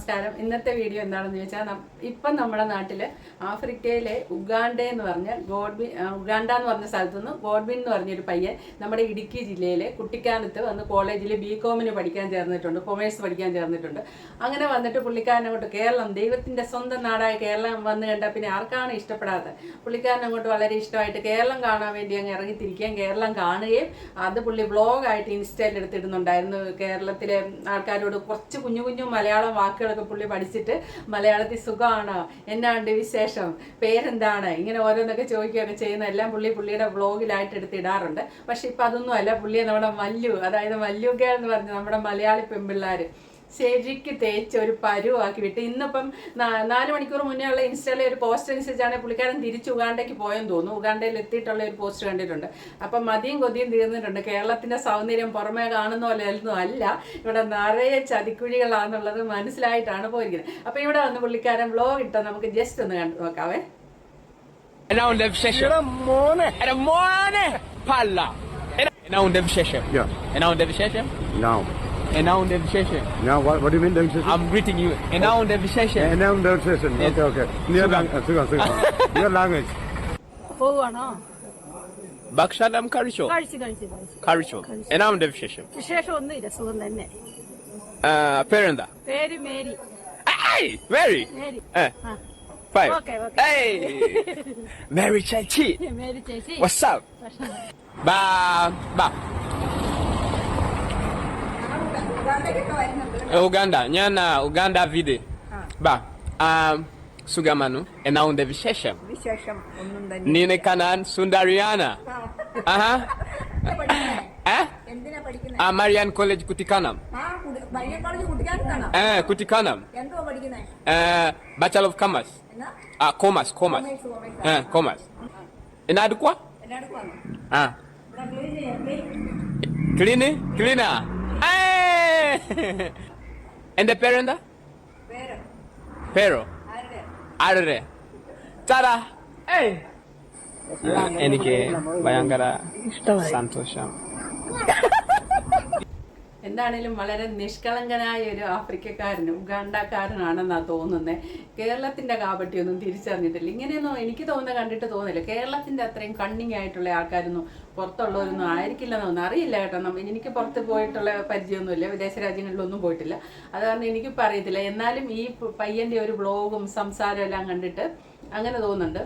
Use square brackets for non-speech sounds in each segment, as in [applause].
നമസ്കാരം. ഇന്നത്തെ വീഡിയോ എന്താണെന്ന് ചോദിച്ചാൽ ഇപ്പം നമ്മുടെ നാട്ടിൽ ആഫ്രിക്കയിലെ ഉഗാണ്ട എന്ന് പറഞ്ഞ ഗോഡ്ബിൻ ഉഗാണ്ട എന്ന് പറഞ്ഞ സ്ഥലത്തു നിന്ന് ഗോഡ്ബിൻ എന്ന് പറഞ്ഞൊരു പയ്യൻ നമ്മുടെ ഇടുക്കി ജില്ലയിലെ കുട്ടിക്കാനത്ത് വന്ന് കോളേജിൽ ബി കോമിന് പഠിക്കാൻ ചേർന്നിട്ടുണ്ട് കൊമേഴ്സ് പഠിക്കാൻ ചേർന്നിട്ടുണ്ട്. അങ്ങനെ വന്നിട്ട് പുള്ളിക്കാരൻ അങ്ങോട്ട് കേരളം ദൈവത്തിന്റെ സ്വന്തം നാടായ കേരളം വന്ന് കണ്ടാൽ പിന്നെ ആർക്കാണ് ഇഷ്ടപ്പെടാത്തത്? പുള്ളിക്കാരൻ അങ്ങോട്ട് വളരെ ഇഷ്ടമായിട്ട് കേരളം കാണാൻ വേണ്ടി അങ്ങ് ഇറങ്ങിത്തിരിക്കുകയും കേരളം കാണുകയും അത് പുള്ളി ബ്ലോഗായിട്ട് ഇൻസ്റ്റയിൽ എടുത്തിടുന്നുണ്ടായിരുന്നു കേരളത്തിലെ ആൾക്കാരോട് കുറച്ച് കുഞ്ഞു കുഞ്ഞു മലയാളം വാക്കുകളൊക്കെ പുള്ളി പഠിച്ചിട്ട് മലയാളത്തിൽ സുഖമാണോ എന്നാണ്ട് വിശേഷം? പേരെന്താണ്? ഇങ്ങനെ ഓരോന്നൊക്കെ ചോദിക്കുകയൊക്കെ ചെയ്യുന്ന എല്ലാം പുള്ളി പുള്ളിയുടെ വ്ളോഗിലായിട്ട് എടുത്തിടാറുണ്ട് പക്ഷെ ഇപ്പം അതൊന്നും അല്ല പുള്ളിയെ നമ്മുടെ മല്ലു അതായത് മല്ലു ഗേൾ എന്ന് പറഞ്ഞ നമ്മുടെ മലയാളി പെൺപിള്ളേർ ശരിക്ക് തേച്ച് ഒരു പരുവാക്കി വിട്ട്. ഇന്നിപ്പം നാ- നാല് മണിക്കൂർ മുന്നേ ഉള്ള ഇൻസ്റ്റയിലെ ഒരു പോസ്റ്റ് അനുസരിച്ചാണ് പുള്ളിക്കാരൻ തിരിച്ച് ഉഗാണ്ടയ്ക്ക് പോയെന്ന് തോന്നുന്നു. ഉഗാണ്ടയിൽ എത്തിയിട്ടുള്ള ഒരു പോസ്റ്റ് കണ്ടിട്ടുണ്ട്. അപ്പം മതിയും കൊതിയും തീർന്നിട്ടുണ്ട്. കേരളത്തിന്റെ സൗന്ദര്യം പുറമേ കാണുന്ന പോലെ ഒന്നും അല്ല. ഇവിടെ നിറയെ ചതിക്കുഴികളാണെന്നുള്ളത് മനസ്സിലായിട്ടാണ് പോയിരിക്കുന്നത്. അപ്പം ഇവിടെ വന്ന് പുള്ളിക്കാരൻ വ്ലോഗ് ഇട്ടോ നമുക്ക് ജസ്റ്റ് ഒന്ന് കണ്ടു നോക്കാവേ. മോനെ. un എന്നാ ഉണ്ട് വിശേഷം? എന്നാ ഉണ്ട് mone. announce the session. Yeah, what, what do you mean, the session? I'm greeting you. Enound Visheshe. Enound Devisheshan. Yes. Okay, okay. In your, lang- uh, Sugan, [laughs] your language. Full one, huh? Bakshadam Karicho. Karichi, Karichi, Karicho. Enound Visheshe. Visheshe on the Sugan Lemme. Uh, Perenda. Very Mary. Hey! Mary! Mary. Eh. Huh. Five. Okay, okay. Hey! Mary Chachi. Mary Chachi. What's up? What's up? Ba, ba. Uganda. ഞാൻ Uganda vide. Ba. Um, Sugamanu. Ena un dev session. വിശേഷം ഒന്നും തന്നെ Nine Kanan Sundariana. Aha. Eh? എന്തിനാ പഠിക്കുന്നത് Ah, Marian College Kutikanam. ആ ബൈന college കുട്ടിക്കാനത്താണോ Eh, Kutikanam. എന്തോ പഠിക്കുന്നത് Eh, Bachelor of Commerce. എന്നാ Ah, Commerce, Commerce. Commerce, commerce. Eh, Ah. the parent? പേര്. ആരുടെ ടാടാ ഏയ് എനിക്ക് ഭയങ്കര സന്തോഷം എന്താണേലും വളരെ നിഷ്കളങ്കനായ ഒരു ആഫ്രിക്കക്കാരനും ഉഗാണ്ടക്കാരനാണെന്നാണ് തോന്നുന്നത് കേരളത്തിന്റെ കാപട്ടിയൊന്നും തിരിച്ചറിഞ്ഞിട്ടില്ല. ഇങ്ങനെയൊന്നും എനിക്ക് തോന്നുന്ന കണ്ടിട്ട് തോന്നില്ല. കേരളത്തിന്റെ അത്രയും കണ്ണിങ് ആയിട്ടുള്ള ആൾക്കാരൊന്നും പുറത്തുള്ളവരൊന്നും ആയിരിക്കില്ലെന്ന് തോന്നുന്നു. അറിയില്ല കേട്ടോ. നമ്മ എനിക്ക് പുറത്ത് പോയിട്ടുള്ള പരിചയമൊന്നുമില്ല. വിദേശ രാജ്യങ്ങളിലൊന്നും പോയിട്ടില്ല. അത് കാരണം എനിക്കിപ്പോൾ അറിയത്തില്ല എന്നാലും ഈ പയ്യന്റെ ഒരു ബ്ലോഗും സംസാരവും എല്ലാം കണ്ടിട്ട് അങ്ങനെ തോന്നുന്നുണ്ട്.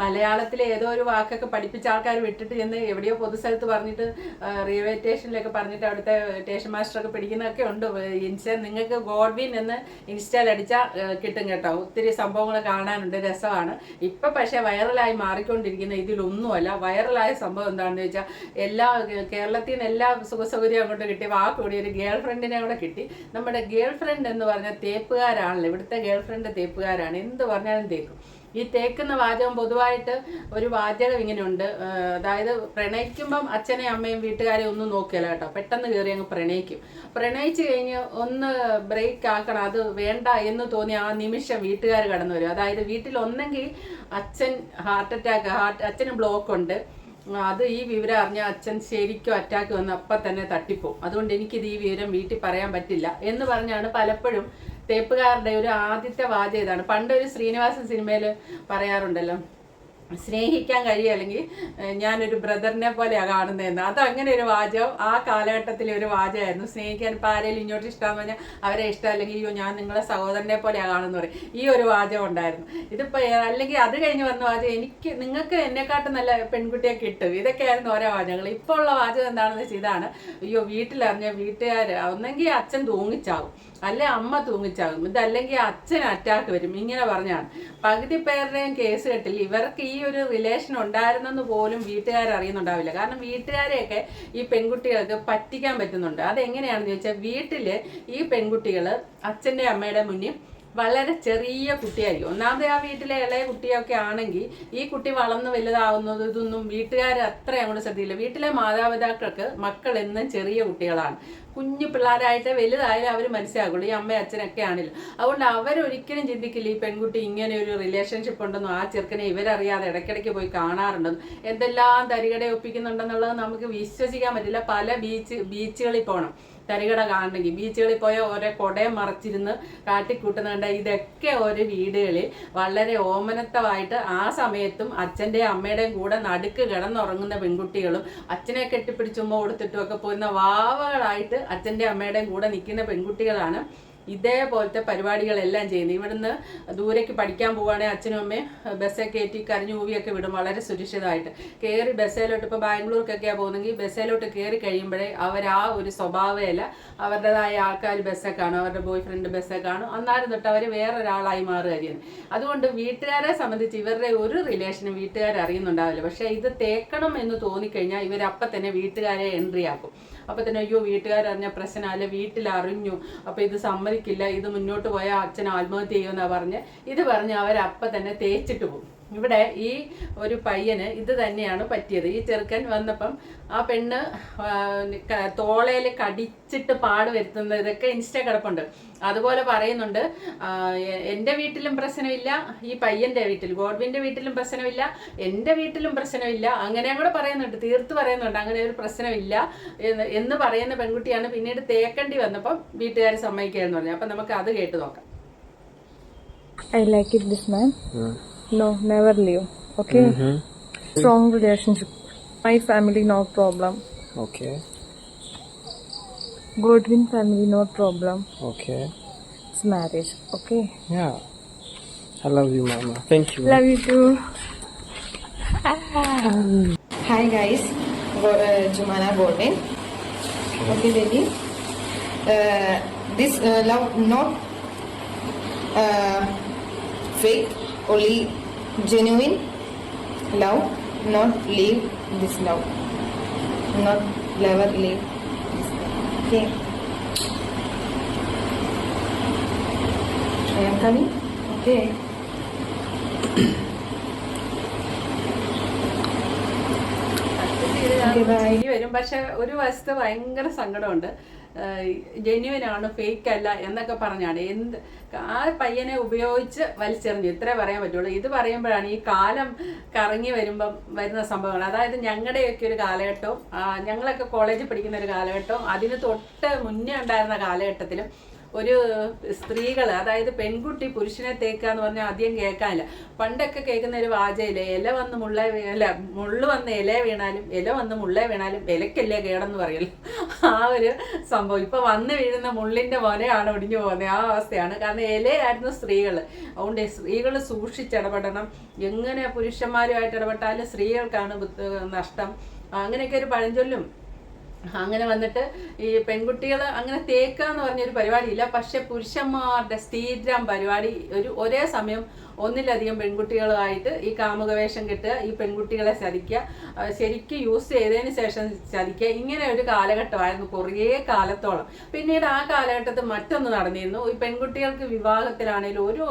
മലയാളത്തിലെ ഏതോ ഒരു വാക്കൊക്കെ പഠിപ്പിച്ച ആൾക്കാർ വിട്ടിട്ട് ചെന്ന് എവിടെയോ പൊതുസ്ഥലത്ത് പറഞ്ഞിട്ട് ആ, റെയിൽവേ സ്റ്റേഷനിലൊക്കെ പറഞ്ഞിട്ട് അവിടുത്തെ സ്റ്റേഷൻ മാസ്റ്ററൊക്കെ പിടിക്കുന്നതൊക്കെ ഉണ്ട്. ഇൻസ്റ്റ നിങ്ങൾക്ക് ഗോഡ്വിൻ എന്ന് ഇൻസ്റ്റയിൽ അടിച്ചാൽ കിട്ടും കേട്ടോ. ഒത്തിരി സംഭവങ്ങൾ കാണാനുണ്ട്. രസമാണ്. ഇപ്പം പക്ഷേ വൈറലായി മാറിക്കൊണ്ടിരിക്കുന്ന ഇതിലൊന്നുമല്ല. വൈറലായ സംഭവം എന്താണെന്ന് വെച്ചാൽ എല്ലാ കേരളത്തിൽ നിന്ന് എല്ലാ സുഖസൗകര്യവും അങ്ങോട്ട് കിട്ടി. വാക്ക് കൂടി ഒരു ഗേൾ ഫ്രണ്ടിനെ കൂടെ കിട്ടി. നമ്മുടെ ഗേൾ ഫ്രണ്ട് എന്ന് പറഞ്ഞാൽ തേപ്പുകാരാണല്ലോ. ഇവിടുത്തെ ഗേൾ ഫ്രണ്ട് തേപ്പുകാരാണ്. എന്ത് പറഞ്ഞാലും തേക്കും. ഈ തേക്കുന്ന വാചകം പൊതുവായിട്ട് ഒരു വാചകം ഇങ്ങനെയുണ്ട്. അതായത് പ്രണയിക്കുമ്പം അച്ഛനെയും അമ്മയും വീട്ടുകാരെ ഒന്നും നോക്കിയല്ല കേട്ടോ. പെട്ടെന്ന് കയറി അങ്ങ് പ്രണയിക്കും. പ്രണയിച്ചു കഴിഞ്ഞ് ഒന്ന് ബ്രേക്ക് ആക്കണം. അത് വേണ്ട എന്ന് തോന്നി ആ നിമിഷം വീട്ടുകാർ കടന്നു വരും. അതായത് വീട്ടിൽ ഒന്നെങ്കിൽ അച്ഛൻ ഹാർട്ട് അറ്റാക്ക് ഹാർട്ട് അച്ഛന് ബ്ലോക്ക് ഉണ്ട്. അത് ഈ വിവരം അറിഞ്ഞ അച്ഛൻ ശരിക്കും അറ്റാക്ക് വന്ന് അപ്പം തന്നെ തട്ടിപ്പോവും. അതുകൊണ്ട് എനിക്കിത് ഈ വിവരം വീട്ടിൽ പറയാൻ പറ്റില്ല എന്ന് പറഞ്ഞാണ് പലപ്പോഴും തേപ്പുകാരുടെ ഒരു ആദ്യത്തെ വാചകം ഇതാണ് പണ്ടൊരു ശ്രീനിവാസൻ സിനിമയിൽ പറയാറുണ്ടല്ലോ സ്നേഹിക്കാൻ കഴിയും അല്ലെങ്കിൽ ഏഹ്, ഞാനൊരു ബ്രദറിനെ പോലെയാണ് കാണുന്നതെന്ന്. അത് അങ്ങനെ ഒരു വാചകം ആ കാലഘട്ടത്തിലെ ഒരു വാചകമായിരുന്നു. സ്നേഹിക്കാൻ ഇപ്പോൾ ആരെങ്കിലും ഇങ്ങോട്ട് ഇഷ്ടമെന്ന് പറഞ്ഞാൽ അവരെ ഇഷ്ടം അല്ലെങ്കിൽ അയ്യോ ഞാൻ നിങ്ങളെ സഹോദരനെ പോലെയാണ് കാണുന്നത് പറയും. ഈ ഒരു വാചകം ഉണ്ടായിരുന്നു. ഇതിപ്പോൾ അല്ലെങ്കിൽ അത് കഴിഞ്ഞ് വന്ന വാചകം എനിക്ക് നിങ്ങൾക്ക് എന്നെക്കാട്ടും നല്ല പെൺകുട്ടിയെ കിട്ടും. ഇതൊക്കെയായിരുന്നു ഓരോ വാചകങ്ങൾ. ഇപ്പോൾ ഉള്ള വാചകം എന്താണെന്ന് വെച്ചാൽ ഇതാണ്. അയ്യോ വീട്ടിലറിഞ്ഞ വീട്ടുകാർ ഒന്നെങ്കിൽ അച്ഛൻ തൂങ്ങിച്ചാവും. അല്ലെ അമ്മ തൂങ്ങിച്ചാകും. ഇതല്ലെങ്കിൽ അച്ഛൻ അറ്റാക്ക് വരും. ഇങ്ങനെ പറഞ്ഞാണ്. പകുതി പേരുടെയും കേസ് കെട്ടിൽ ഇവർക്ക് ഈ ഒരു റിലേഷൻ ഉണ്ടായിരുന്നെന്ന് പോലും വീട്ടുകാർ അറിയുന്നുണ്ടാവില്ല. കാരണം വീട്ടുകാരെയൊക്കെ ഈ പെൺകുട്ടികൾക്ക് പറ്റിക്കാൻ പറ്റുന്നുണ്ട്. അതെങ്ങനെയാണെന്ന് ചോദിച്ചാൽ വീട്ടിൽ ഈ പെൺകുട്ടികൾ അച്ഛന്റെ അമ്മയുടെ മുന്നിൽ വളരെ ചെറിയ കുട്ടിയായിരിക്കും. ഒന്നാമത് ആ വീട്ടിലെ ഇളയ കുട്ടിയൊക്കെ ആണെങ്കിൽ ഈ കുട്ടി വളർന്ന് വലുതാവുന്നത് ഇതൊന്നും വീട്ടുകാർ അത്ര അങ്ങോട്ട് ശ്രദ്ധിക്കില്ല. വീട്ടിലെ മാതാപിതാക്കൾക്ക് മക്കൾ എന്നും ചെറിയ കുട്ടികളാണ്. കുഞ്ഞു പിള്ളേരായിട്ട് വലുതായാലും അവർ മനസ്സിലാക്കുള്ളൂ ഈ അമ്മയും അച്ഛനൊക്കെ ആണല്ലോ അതുകൊണ്ട് അവരൊരിക്കലും ചിന്തിക്കില്ല ഈ പെൺകുട്ടി ഇങ്ങനെ ഒരു റിലേഷൻഷിപ്പ് ഉണ്ടെന്നും ആ ചെറുക്കനെ ഇവരറിയാതെ ഇടയ്ക്കിടയ്ക്ക് പോയി കാണാറുണ്ടെന്നും. എന്തെല്ലാം തരികട ഒപ്പിക്കുന്നുണ്ടെന്നുള്ളത് നമുക്ക് വിശ്വസിക്കാൻ പറ്റില്ല. പല ബീച്ച് ബീച്ചുകളിൽ പോകണം തരികട കാണണമെങ്കിൽ ബീച്ചുകളിൽ പോയ ഓരോ കൊടയം മറച്ചിരുന്ന് കാട്ടിക്കൂട്ടുന്നുണ്ട് ഇതൊക്കെ ഒരു വീടുകളിൽ വളരെ ഓമനത്തമായിട്ട് ആ സമയത്തും അച്ഛന്റെയും അമ്മയുടെയും കൂടെ നടുക്ക് കിടന്നുറങ്ങുന്ന പെൺകുട്ടികളും അച്ഛനെ കെട്ടിപ്പിടിച്ചുമ്പോൾ കൊടുത്തിട്ടും ഒക്കെ പോകുന്ന വാവകളായിട്ട് അച്ഛന്റെയും അമ്മയുടെയും കൂടെ നിൽക്കുന്ന പെൺകുട്ടികളാണ് ഇതേപോലത്തെ പരിപാടികളെല്ലാം ചെയ്യുന്നത് ഇവിടുന്ന് ദൂരേക്ക് പഠിക്കാൻ പോവുകയാണെങ്കിൽ അച്ഛനും അമ്മയും ബസ്സേ കയറ്റി കരഞ്ഞു ഊവിയൊക്കെ വിടും വളരെ സുരക്ഷിതമായിട്ട്. കയറി ബസ്സിലോട്ട് ഇപ്പോൾ ബാംഗ്ലൂർക്കൊക്കെയാണ് പോകുന്നെങ്കിൽ ബസ്സിലോട്ട് കയറി കഴിയുമ്പോഴേ അവർ ആ ഒരു സ്വഭാവമല്ല അവരുടേതായ ആൾക്കാർ ബസ്സേ കാണും അവരുടെ ബോയ് ഫ്രണ്ട് ബസ്സൊക്കെ കാണും. അന്നേരം തൊട്ട് അവർ വേറൊരാളായി മാറുകയാണ് അതുകൊണ്ട് വീട്ടുകാരെ സംബന്ധിച്ച് ഇവരുടെ ഒരു റിലേഷനും വീട്ടുകാർ അറിയുന്നുണ്ടാവില്ല പക്ഷേ ഇത് തേക്കണം എന്ന് തോന്നിക്കഴിഞ്ഞാൽ ഇവരപ്പം തന്നെ വീട്ടുകാരെ എൻട്രി ആക്കും അപ്പം തന്നെ അയ്യോ വീട്ടുകാരറിഞ്ഞ പ്രശ്നമല്ല വീട്ടിൽ അറിഞ്ഞു അപ്പം ഇത് സമ്മതിക്കില്ല ഇത് മുന്നോട്ട് പോയാൽ അച്ഛൻ ആത്മഹത്യ ചെയ്യുമെന്നാണ് പറഞ്ഞ് ഇത് പറഞ്ഞ് അവരപ്പം തന്നെ തേച്ചിട്ട് പോകും. ഇവിടെ ഈ ഒരു പയ്യന് ഇത് തന്നെയാണ് പറ്റിയത്. ഈ ചെറുക്കൻ വന്നപ്പം ആ പെണ്ണ് തോളയിൽ കടിച്ചിട്ട് പാട് വരുത്തുന്നത് ഇതൊക്കെ ഇൻസ്റ്റ കിടപ്പുണ്ട്. അതുപോലെ പറയുന്നുണ്ട് എന്റെ വീട്ടിലും പ്രശ്നമില്ല ഈ പയ്യന്റെ വീട്ടിൽ ഗോഡ്വിന്റെ വീട്ടിലും പ്രശ്നമില്ല എന്റെ വീട്ടിലും പ്രശ്നമില്ല അങ്ങനെ കൂടെ പറയുന്നുണ്ട് തീർത്ത് പറയുന്നുണ്ട് അങ്ങനെ ഒരു പ്രശ്നമില്ല എന്ന് എന്ന് പറയുന്ന പെൺകുട്ടിയാണ് പിന്നീട് തേക്കണ്ടി വന്നപ്പം വീട്ടുകാർ സമ്മതിക്കുക എന്ന് പറഞ്ഞു. അപ്പം നമുക്ക് അത് കേട്ട് നോക്കാം. I like it this man. No, never leave. Okay? Strong relationship. My family, no problem. Okay, Godwin family, no problem. okay. It's marriage. Okay? Yeah. I love you, Mama. Thank you. Love you too. Hi guys, Go- uh, Jumana Godwin. Okay, baby. Uh, this uh, uh, only genuine love. Not leave this love. Not never leave this love. Okay. I am coming. Okay. ഇനി വരും പക്ഷെ ഒരു വശത്ത് ഭയങ്കര സങ്കടമുണ്ട് genuine ആണ് fake അല്ല എന്നൊക്കെ പറഞ്ഞാണ്. എന്ത് ആ പയ്യനെ ഉപയോഗിച്ച് വലിച്ചെറിഞ്ഞു. ഇത്രേ പറയാൻ പറ്റുള്ളൂ. ഇത് പറയുമ്പോഴാണ് ഈ കാലം കറങ്ങി വരുമ്പം വരുന്ന സംഭവങ്ങൾ. അതായത് ഞങ്ങളുടെയൊക്കെ ഒരു കാലഘട്ടവും ഞങ്ങളൊക്കെ കോളേജിൽ പഠിക്കുന്ന ഒരു കാലഘട്ടവും അതിന് തൊട്ട് മുന്നേ ഉണ്ടായിരുന്ന കാലഘട്ടത്തിലും ഒരു സ്ത്രീകൾ അതായത് പെൺകുട്ടി പുരുഷനെ തേക്കുക എന്ന് പറഞ്ഞാൽ ആദ്യം കേൾക്കാനില്ല. പണ്ടൊക്കെ കേൾക്കുന്ന ഒരു വാചയില്ല ഇല വന്ന് മുള്ള ഇല മുള്ള വന്ന് ഇല വീണാലും ഇല വന്ന് മുള്ള വീണാലും ഇലക്കല്ലേ കേടെന്ന് പറയല്ലോ ആ ഒരു സംഭവം. ഇപ്പൊ വന്ന് വീഴുന്ന മുള്ളിന്റെ മോനെയാണ് ഒടിഞ്ഞു പോകുന്നത് ആ അവസ്ഥയാണ്. കാരണം ഇലയായിരുന്നു സ്ത്രീകൾ അതുകൊണ്ട് സ്ത്രീകൾ സൂക്ഷിച്ചിടപെടണം എങ്ങനെ പുരുഷന്മാരുമായിട്ട് ഇടപെട്ടാലും സ്ത്രീകൾക്കാണ് നഷ്ടം. അങ്ങനെയൊക്കെ ഒരു പഴഞ്ചൊല്ലും. അങ്ങനെ വന്നിട്ട് ഈ പെൺകുട്ടികൾ അങ്ങനെ തേക്കുക എന്ന് പറഞ്ഞൊരു പരിപാടിയില്ല. പക്ഷെ പുരുഷന്മാരുടെ സ്ഥിരം പരിപാടി ഒരു ഒരേ സമയം ഒന്നിലധികം പെൺകുട്ടികളുമായിട്ട് ഈ കാമുകവേഷം കിട്ടുക ഈ പെൺകുട്ടികളെ ചതിക്കുക ശരിക്കും യൂസ് ചെയ്തതിന് ശേഷം ചതിക്കുക. ഇങ്ങനെ ഒരു കാലഘട്ടമായിരുന്നു കുറേ കാലത്തോളം. പിന്നീട് ആ കാലഘട്ടത്തിൽ മറ്റൊന്ന് നടന്നിരുന്നു. ഈ പെൺകുട്ടികൾക്ക് വിവാഹത്തിലാണെങ്കിലും ഒരു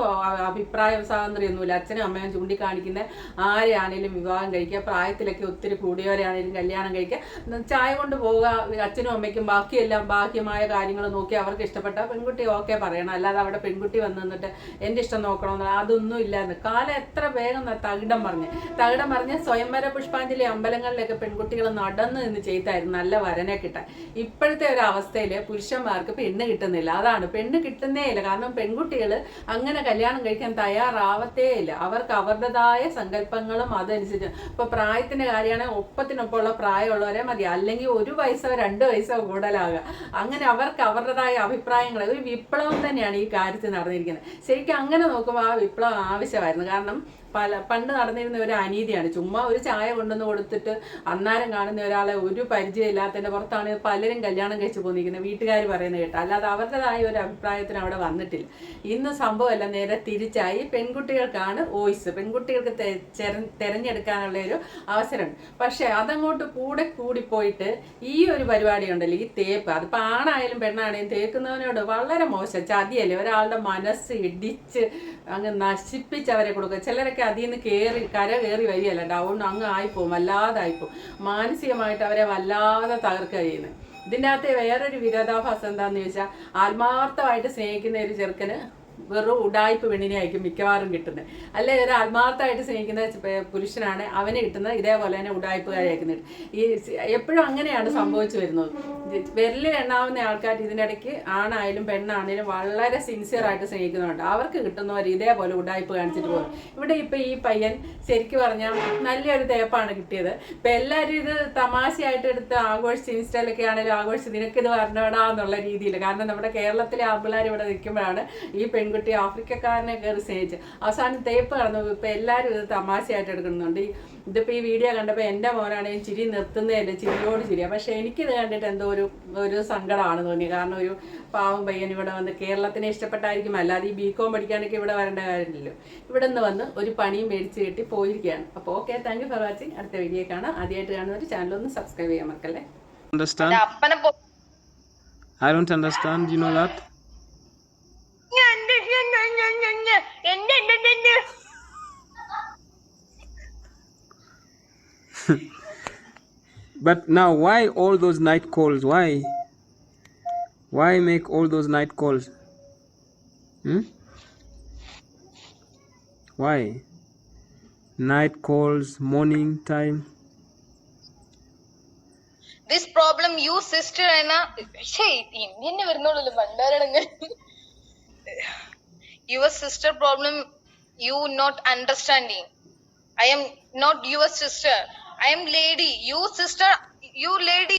അഭിപ്രായ സ്വാതന്ത്ര്യമൊന്നുമില്ല. അച്ഛനും അമ്മയും ചൂണ്ടിക്കാണിക്കുന്ന ആരെയാണെങ്കിലും വിവാഹം കഴിക്കുക പ്രായത്തിലൊക്കെ ഒത്തിരി കൂടിയവരെയാണെങ്കിലും കല്യാണം കഴിക്കുക ചായ കൊണ്ട് പോവുക അച്ഛനും അമ്മയ്ക്കും ബാക്കിയെല്ലാം ബാഹ്യമായ കാര്യങ്ങൾ നോക്കി അവർക്ക് ഇഷ്ടപ്പെട്ട പെൺകുട്ടി ഓക്കെ പറയണം. അല്ലാതെ അവിടെ പെൺകുട്ടി വന്നു നിന്നിട്ട് എന്റെ ഇഷ്ടം നോക്കണമെന്ന് അതൊന്നും ഇല്ലാന്ന് കാലം എത്ര വേഗം തകിടം പറഞ്ഞ് തകിടം പറഞ്ഞ് സ്വയംവര പുഷ്പാഞ്ജലി അമ്പലങ്ങളിലൊക്കെ പെൺകുട്ടികൾ നടന്ന് നിന്ന് ചെയ്തായിരുന്നു നല്ല വരനെ കിട്ടാൻ. ഇപ്പോഴത്തെ ഒരു അവസ്ഥയിൽ പുരുഷന്മാർക്ക് പെണ്ണ് കിട്ടുന്നില്ല. അതാണ്. പെണ്ണ് കിട്ടുന്നേ ഇല്ല. കാരണം പെൺകുട്ടികൾ അങ്ങനെ കല്യാണം കഴിക്കാൻ തയ്യാറാവത്തേ ഇല്ല. അവർക്ക് അവരുടേതായ സങ്കല്പങ്ങളും അതനുസരിച്ച്. ഇപ്പൊ പ്രായത്തിന്റെ കാര്യമാണെങ്കിൽ ഒപ്പത്തിനൊപ്പമുള്ള പ്രായമുള്ളവരെ മതി. അല്ലെങ്കിൽ ഒരു വയസ്സോ രണ്ട് വയസ്സോ കൂടുതലാകുക അങ്ങനെ അവർക്ക് അവരുടേതായ അഭിപ്രായങ്ങൾ ഒരു വിപ്ലവം തന്നെയാണ് ഈ കാര്യത്തിൽ നടന്നിരിക്കുന്നത്. ശരിക്കും അങ്ങനെ നോക്കുമ്പോൾ ആ വിപ്ലവം ആവശ്യമായിരുന്നു. കാരണം പല പണ്ട് നടന്നിരുന്ന ഒരു അനീതിയാണ്. ചുമ്മാ ഒരു ചായ കൊണ്ടുവന്ന് കൊടുത്തിട്ട് അന്നാരം കാണുന്ന ഒരാളെ ഒരു പരിചയമില്ലാത്തതിന്റെ പുറത്താണ് പലരും കല്യാണം കഴിച്ചു പോന്നിരിക്കുന്നത്. വീട്ടുകാർ പറയുന്നത് കേട്ടോ. അല്ലാതെ അവരുടേതായ ഒരു അഭിപ്രായത്തിന് അവിടെ വന്നിട്ടില്ല. ഇന്ന് സംഭവമല്ല നേരെ തിരിച്ചായി പെൺകുട്ടികൾക്കാണ് വോയിസ്. പെൺകുട്ടികൾക്ക് തിരഞ്ഞെടുക്കാനുള്ള ഒരു അവസരം. പക്ഷേ അതങ്ങോട്ട് കൂടെ കൂടി പോയിട്ട് ഈ ഒരു പരിപാടി ഉണ്ടല്ലോ ഈ തേപ്പ്. അതിപ്പോൾ ആണായാലും പെണ്ണാണെങ്കിലും തേക്കുന്നവനോട് വളരെ മോശം ചതിയല്ലേ? ഒരാളുടെ മനസ്സ് ഇടിച്ച് അങ്ങ് നശിപ്പിച്ച് അവരെ കൊടുക്കുക. ചിലരൊക്കെ അതിൽ നിന്ന് കയറി കര കയറി വരികയല്ല. ഡൗൺ അങ്ങ് ആയിപ്പോവും വല്ലാതായിപ്പോവും. മാനസികമായിട്ട് അവരെ വല്ലാതെ തകർക്കുക ചെയ്യുന്നത്. ഇതിന്റെ അകത്ത് വേറൊരു വിരോധാഭാസം എന്താണെന്ന് ചോദിച്ചാൽ ആത്മാർത്ഥമായിട്ട് സ്നേഹിക്കുന്ന ഒരു ചെറുക്കന് വെറും ഉടായ്പ പെണ്ണിനെ ആയിരിക്കും മിക്കവാറും കിട്ടുന്നത് അല്ലെ ഒരു ആത്മാർത്ഥമായിട്ട് സ്നേഹിക്കുന്ന പുരുഷനാണ് അവന് കിട്ടുന്നത് ഇതേപോലെ തന്നെ ഉടായ്പകാരായിരിക്കും ഈ എപ്പോഴും അങ്ങനെയാണ് സംഭവിച്ചു വരുന്നത്. വിരലിൽ എണ്ണാവുന്ന ആൾക്കാർ ഇതിനിടയ്ക്ക് ആണായാലും പെണ്ണാണേലും വളരെ സിൻസിയർ ആയിട്ട് സ്നേഹിക്കുന്നുണ്ട്. അവർക്ക് കിട്ടുന്നവർ ഇതേപോലെ ഉടായ്പ കാണിച്ചിട്ട് പോകും ഇവിടെ ഇപ്പൊ ഈ പയ്യൻ ശരിക്കും പറഞ്ഞാൽ നല്ലൊരു തേപ്പാണ് കിട്ടിയത്. ഇപ്പൊ എല്ലാവരും ഇത് തമാശയായിട്ട് എടുത്ത് ആഘോഷിച്ച് ഇൻസ്റ്റയിലൊക്കെ ആണെങ്കിലും ആഘോഷിച്ച് നിനക്കിത് എന്നുള്ള രീതിയിൽ കാരണം നമ്മുടെ കേരളത്തിലെ ആമ്പിള്ളേർ ഇവിടെ നിൽക്കുമ്പോഴാണ് ഈ പെൺകുട്ടി ആഫ്രിക്കക്കാരനെ കയറി സ്നേഹിച്ച്. അവസാനം തേപ്പ് കടന്നു. ഇപ്പൊ എല്ലാവരും ഇത് തമാശയായിട്ട് എടുക്കുന്നുണ്ട്. ഈ ഇതിപ്പോ ഈ വീഡിയോ കണ്ടപ്പോൾ എന്റെ മോനാണെങ്കിൽ ചിരി നിർത്തുന്നതല്ല ചിരിയോട് ചിരി പക്ഷെ എനിക്കിത് കണ്ടിട്ട് എന്തോ ഒരു ഒരു സങ്കടമാണ് തോന്നിയത്. കാരണം ഒരു പാവം പയ്യൻ ഇവിടെ വന്ന് കേരളത്തിനെ ഇഷ്ടപ്പെട്ടായിരിക്കും. അല്ലാതെ ഈ ബി കോം പഠിക്കാനൊക്കെ ഇവിടെ വരേണ്ട കാര്യമില്ലല്ലോ. ഇവിടെ നിന്ന് വന്ന് ഒരു പണിയും മേടിച്ച് കിട്ടി പോയിരിക്കുകയാണ്. അപ്പോൾ okay thank you for watching അടുത്ത വീഡിയോ കാണാം. ആദ്യമായിട്ട് കാണുന്നവർ ചാനൽ ഒന്ന് സബ്സ്ക്രൈബ് ചെയ്യാൻ മക്കളെ Understand? I don't understand. You know that? But now, why all those night calls? Why? Why make all those night calls? Hmm? Why? Night calls, morning time. This problem, you sister, Anna. Your sister problem, you not understanding. I am not your sister. I am lady. You sister, you lady.